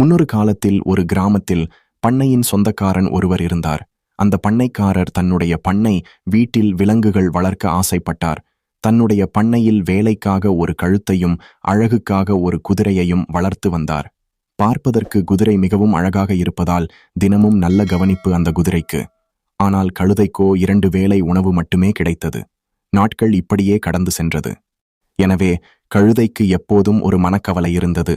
முன்னொரு காலத்தில் ஒரு கிராமத்தில் பண்ணையின் சொந்தக்காரன் ஒருவர் இருந்தார். அந்த பண்ணைக்காரர் தன்னுடைய பண்ணை வீட்டில் விலங்குகள் வளர்க்க ஆசைப்பட்டார். தன்னுடைய பண்ணையில் வேலைக்காக ஒரு கழுத்தையும் அழகுக்காக ஒரு குதிரையையும் வளர்த்து வந்தார். பார்ப்பதற்கு குதிரை மிகவும் அழகாக இருப்பதால் தினமும் நல்ல கவனிப்பு அந்த குதிரைக்கு. ஆனால் கழுதைக்கோ இரண்டு வேளை உணவு மட்டுமே கிடைத்தது. நாட்கள் இப்படியே கடந்து சென்றது. எனவே கழுதைக்கு எப்போதும் ஒரு மனக்கவலை இருந்தது.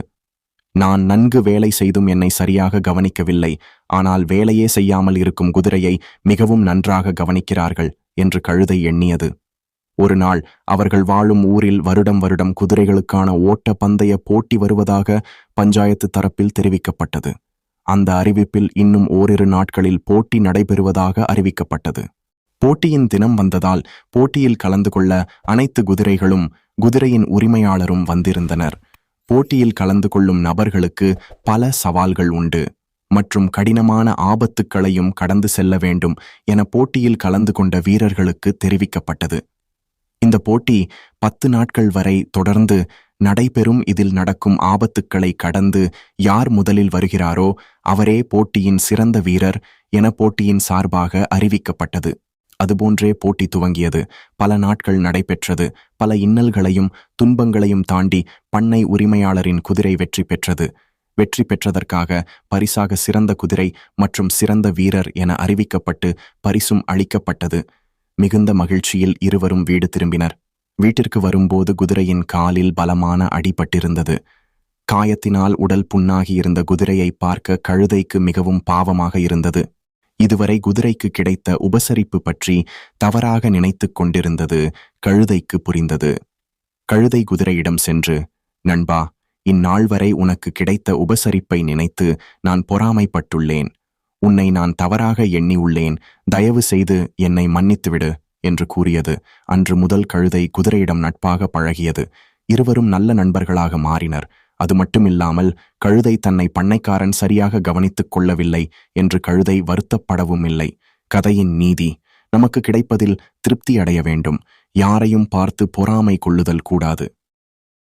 நான் நன்கு வேலை செய்தும் என்னை சரியாக கவனிக்கவில்லை ஆனால் வேலையே செய்யாமல் இருக்கும் குதிரையை மிகவும் நன்றாக கவனிக்கிறார்கள் என்று கழுதை எண்ணியது. ஒரு நாள் அவர்கள் வாழும் ஊரில் வருடம் வருடம் குதிரைகளுக்கான ஓட்ட பந்தய போட்டி வருவதாக பஞ்சாயத்து தரப்பில் தெரிவிக்கப்பட்டது. அந்த அறிவிப்பில் இன்னும் ஓரிரு நாட்களில் போட்டி நடைபெறுவதாக அறிவிக்கப்பட்டது. போட்டியின் தினம் வந்ததால் போட்டியில் கலந்து கொள்ள அனைத்து குதிரைகளும் குதிரையின் உரிமையாளரும் வந்திருந்தனர். போட்டியில் கலந்து கொள்ளும் நபர்களுக்கு பல சவால்கள் உண்டு. மற்றும் கடினமான ஆபத்துக்களையும் கடந்து செல்ல வேண்டும் என போட்டியில் கலந்து கொண்ட வீரர்களுக்கு தெரிவிக்கப்பட்டது. இந்த போட்டி பத்து நாட்கள் வரை தொடர்ந்து நடைபெறும் இதில் நடக்கும் ஆபத்துக்களை கடந்து யார் முதலில் வருகிறாரோ அவரே போட்டியின் சிறந்த வீரர் என போட்டியின் சார்பாக அறிவிக்கப்பட்டது. அதுபோன்றே போட்டி துவங்கியது. பல நாட்கள் நடைபெற்றது. பல இன்னல்களையும் துன்பங்களையும் தாண்டி பண்ணை உரிமையாளரின் குதிரை வெற்றி பெற்றது. வெற்றி பெற்றதற்காக பரிசாக சிறந்த குதிரை மற்றும் சிறந்த வீரர் என அறிவிக்கப்பட்டு பரிசும் அளிக்கப்பட்டது. மிகுந்த மகிழ்ச்சியில் இருவரும் வீடு திரும்பினர். வீட்டிற்கு வரும்போது குதிரையின் காலில் பலமான அடிபட்டிருந்தது. காயத்தினால் உடல் புண்ணாகியிருந்த குதிரையை பார்க்க கழுதைக்கு மிகவும் பாவமாக இருந்தது. இதுவரை குதிரைக்கு கிடைத்த உபசரிப்பு பற்றி தவறாக நினைத்து கொண்டிருந்தது கழுதைக்கு புரிந்தது. கழுதை குதிரையிடம் சென்று நண்பா இந்நாள் வரை உனக்கு கிடைத்த உபசரிப்பை நினைத்து நான் பொறாமைப்பட்டுள்ளேன். உன்னை நான் தவறாக எண்ணியுள்ளேன். தயவு செய்து என்னை மன்னித்துவிடு என்று கூறியது. அன்று முதல் கழுதை குதிரையிடம் நட்பாக பழகியது. இருவரும் நல்ல நண்பர்களாக மாறினர். அது மட்டுமில்லாமல் கழுதை தன்னை பண்ணைக்காரன் சரியாக கவனித்துக் கொள்ளவில்லை என்று கழுதை வருத்தப்படவும் இல்லை. கதையின் நீதி. நமக்கு கிடைப்பதில் திருப்தி அடைய வேண்டும். யாரையும் பார்த்து பொறாமை கொள்ளுதல் கூடாது.